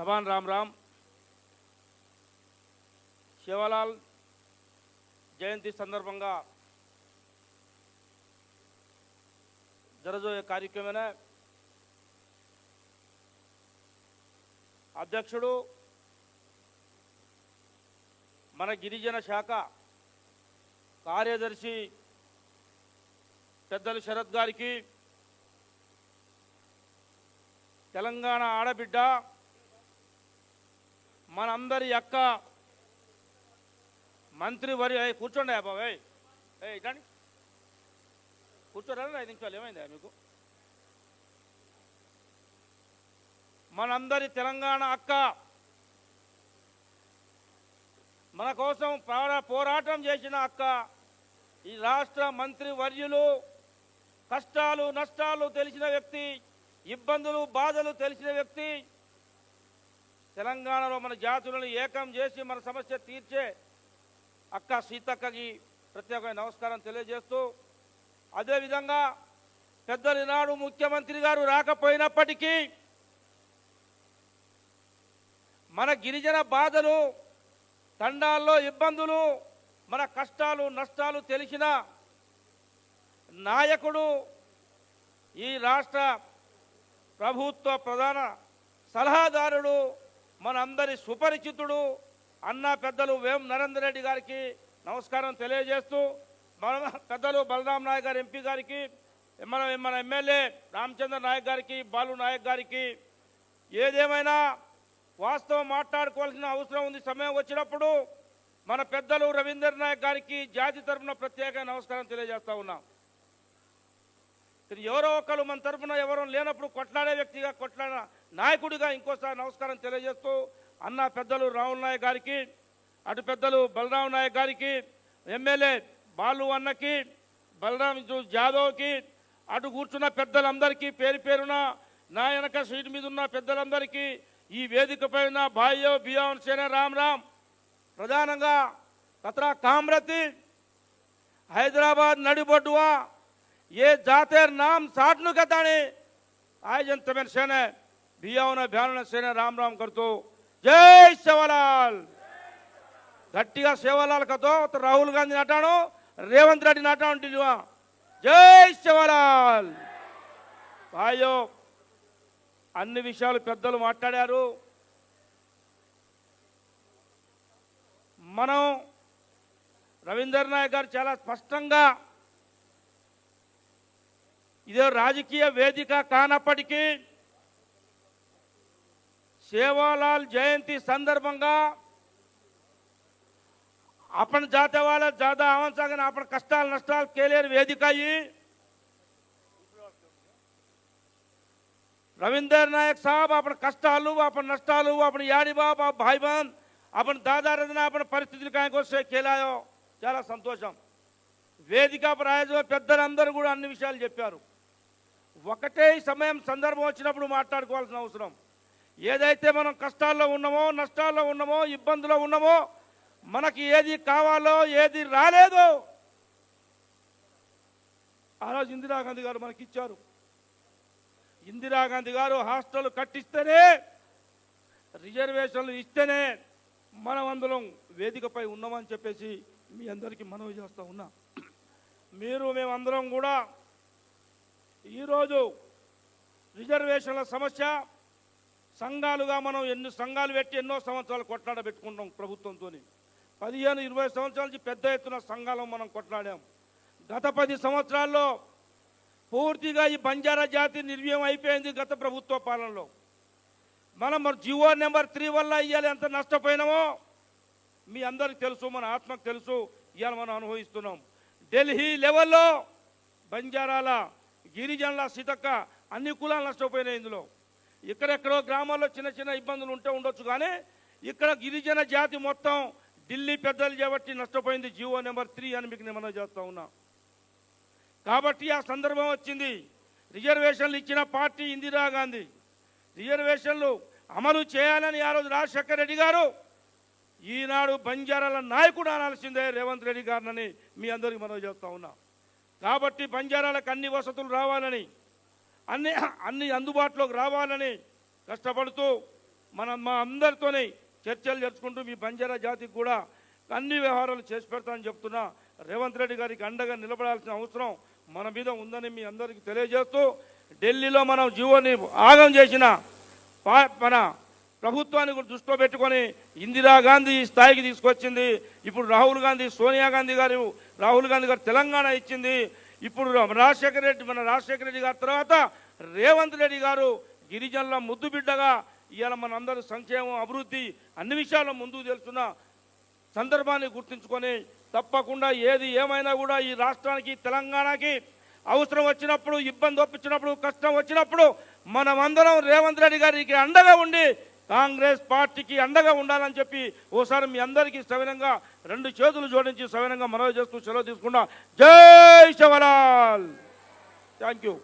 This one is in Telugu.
సభాన్ రామ్ రామ్ శివలాల్ జయంతి సందర్భంగా జరజోయే కార్యక్రమేనా? అధ్యక్షుడు మన గిరిజన శాఖ కార్యదర్శి పెద్దలు శరత్ గారికి తెలంగాణ ఆడబిడ్డ మనందరి యొక్క మంత్రి వరి కూర్చోండి బాబాయ్ ఏ ఇటండి కూర్చోరా ఐదు నిమిషాలు ఏమైందా మీకు? మనందరి తెలంగాణ అక్క మన కోసం పోరా- పోరాటం చేసిన అక్క ఈ రాష్ట్ర మంత్రి వర్యులు కష్టాలు నష్టాలు తెలిసిన వ్యక్తి ఇబ్బందులు బాధలు తెలిసిన వ్యక్తి తెలంగాణలో మన జాతులను ఏకం చేసి మన సమస్య తీర్చే అక్క సీతక్కకి ప్రత్యేకమైన నమస్కారం తెలియజేస్తూ అదేవిధంగా పెద్దలినాడు ముఖ్యమంత్రి గారు రాకపోయినప్పటికీ మన గిరిజన బాధలు తండాల్లో ఇబ్బందులు మన కష్టాలు నష్టాలు తెలిసిన నాయకుడు ఈ రాష్ట్ర ప్రభుత్వ ప్రధాన సలహాదారుడు మనందరి సుపరిచితుడు అన్న పెద్దలు వేం నరేందర్ రెడ్డి గారికి నమస్కారం తెలియజేస్తూ మన పెద్దలు బలరాం నాయక్ గారి ఎంపీ గారికి మన మన ఎమ్మెల్యే రామచంద్ర నాయక్ గారికి బాలు నాయక్ గారికి ఏదేమైనా వాస్తవం మాట్లాడుకోవాల్సిన అవసరం ఉంది సమయం వచ్చినప్పుడు మన పెద్దలు రవీందర్ నాయక్ గారికి జాతి తరఫున ప్రత్యేక నమస్కారం తెలియజేస్తా ఉన్నాం. ఎవరో ఒకరు మన తరఫున ఎవరో లేనప్పుడు కొట్లాడే వ్యక్తిగా కొట్లాడిన నాయకుడిగా ఇంకోసారి నమస్కారం తెలియజేస్తూ అన్న పెద్దలు రాహుల్ నాయక్ గారికి అటు పెద్దలు బలరాం నాయక్ గారికి ఎమ్మెల్యే బాలు అన్నకి బలరాం జాదవ్కి అటు కూర్చున్న పెద్దలందరికీ పేరు పేరున నా వెనక సీటు మీద ఉన్న పెద్దలందరికీ ఈ వేదిక పైన భాయ్యో బియాన్ సేన రామ్ రామ్. ప్రధానంగా తత్ర కామ్రతి హైదరాబాద్ నడిబొడ్డువా ఏ జాతేర్ నామ్ సాట్ను కదాని ఆయజంతమైన సేనే. బియ్యావున బ్యాన సేన రామ్ రామ్ కడుతూ జై సేవలాల్ గట్టిగా సేవలాల్ కతో రాహుల్ గాంధీ నాటాను రేవంత్ రెడ్డి నాటాను ఢిల్లీవా జై సేవలాల్ భాయో అన్ని విషయాలు పెద్దలు మాట్లాడారు. మనం రవీందర్ నాయక్ గారు చాలా స్పష్టంగా ఇదే రాజకీయ వేదిక కానప్పటికీ సేవాలాల్ జయంతి సందర్భంగా आपण जाते वाला ज्यादा आवाज सांगेन आपण कष्टाल नष्टाल केलेली वेदिका ही रवींद्र नायक साहब आपण कष्टालू आपण नष्टालू आपण याडी बाप आप भाई बहन आपण दादा रजना आपण పరిస్థితులు కాయకొస్తే కేలాయో చాలా సంతోషం వేదిక ప్రాయోజన పెద్దలందరూ కూడా అన్ని విషయాలు చెప్పారు ఒకటే సమయం సందర్భం వచ్చినప్పుడు మాట్లాడుకోవాల్సిన అవసరం ఏదైతే మనం కష్టాల్లో ఉన్నామో నష్టాల్లో ఉన్నామో ఇబ్బందులో ఉన్నామో మనకి ఏది కావాలో ఏది రాలేదో ఆ రోజు ఇందిరాగాంధీ గారు మనకి ఇచ్చారు ఇందిరాగాంధీ గారు హాస్టల్ కట్టిస్తేనే రిజర్వేషన్లు ఇస్తేనే మనం అందులో వేదికపై ఉన్నామని చెప్పేసి మీ అందరికీ మనవి చేస్తూ ఉన్నా. మీరు మేమందరం కూడా ఈరోజు రిజర్వేషన్ల సమస్య సంఘాలుగా మనం ఎన్ని సంఘాలు పెట్టి ఎన్నో సంవత్సరాలు కొట్లాడ పెట్టుకుంటాం ప్రభుత్వంతో పదిహేను ఇరవై సంవత్సరాల నుంచి పెద్ద ఎత్తున సంఘాలు మనం కొట్లాడాం. గత పది సంవత్సరాల్లో పూర్తిగా ఈ బంజారా జాతి నిర్వీయం అయిపోయింది గత ప్రభుత్వ పాలనలో. మనం మరి జివో నెంబర్ త్రీ వల్ల ఇవాళ ఎంత నష్టపోయినామో మీ అందరికి తెలుసు మన ఆత్మకు తెలుసు ఇవాళ మనం అనుభవిస్తున్నాం. ఢిల్లీ లెవెల్లో బంజారాల గిరిజనుల సీతక్క అన్ని కులాలు నష్టపోయినాయి ఇందులో. ఇక్కడెక్కడో గ్రామాల్లో చిన్న చిన్న ఇబ్బందులు ఉంటే ఉండొచ్చు కానీ ఇక్కడ గిరిజన జాతి మొత్తం ఢిల్లీ పెద్దలు చేపట్టి నష్టపోయింది జీవో నెంబర్ త్రీ అని మీకు నేను చేస్తూ ఉన్నా. కాబట్టి ఆ సందర్భం వచ్చింది. రిజర్వేషన్లు ఇచ్చిన పార్టీ ఇందిరాగాంధీ రిజర్వేషన్లు అమలు చేయాలని ఆ రోజు రాజశేఖర రెడ్డి గారు ఈనాడు బంజారాల నాయకుడు అనాల్సిందే రేవంత్ రెడ్డి గారినని మీ అందరికీ మనం చేస్తూ ఉన్నాం. కాబట్టి బంజారాలకు అన్ని వసతులు రావాలని అన్ని అన్ని అందుబాటులోకి రావాలని కష్టపడుతూ మనం మా అందరితోనే చర్చలు జరుపుకుంటూ మీ బంజారా జాతికి కూడా అన్ని వ్యవహారాలు చేసి పెడతానని చెప్తున్నా. రేవంత్ రెడ్డి గారికి అండగా నిలబడాల్సిన అవసరం మన మీద ఉందని మీ అందరికీ తెలియజేస్తూ ఢిల్లీలో మనం జీవోని ఆగం చేసిన మన ప్రభుత్వాన్ని కూడా దృష్టిలో పెట్టుకొని ఇందిరాగాంధీ ఈ స్థాయికి తీసుకొచ్చింది. ఇప్పుడు రాహుల్ గాంధీ సోనియా గాంధీ గారు రాహుల్ గాంధీ గారు తెలంగాణ ఇచ్చింది. ఇప్పుడు రాజశేఖర రెడ్డి మన రాజశేఖర రెడ్డి గారి తర్వాత రేవంత్ రెడ్డి గారు గిరిజనుల ముద్దు బిడ్డగా ఇవాళ మన అందరూ సంక్షేమం అభివృద్ధి అన్ని విషయాల్లో ముందుకు తెలుస్తున్న సందర్భాన్ని గుర్తుంచుకొని తప్పకుండా ఏది ఏమైనా కూడా ఈ రాష్ట్రానికి తెలంగాణకి అవసరం వచ్చినప్పుడు ఇబ్బంది ఒప్పించినప్పుడు కష్టం వచ్చినప్పుడు మనమందరం రేవంత్ రెడ్డి గారికి అండగా ఉండి కాంగ్రెస్ పార్టీకి అండగా ఉండాలని చెప్పి ఓసారి మీ అందరికీ సవినంగా రెండు చేతులు జోడించి సవినంగా మనవి చేస్తూ సెలవు తీసుకున్నా జై శివలాల్! Thank you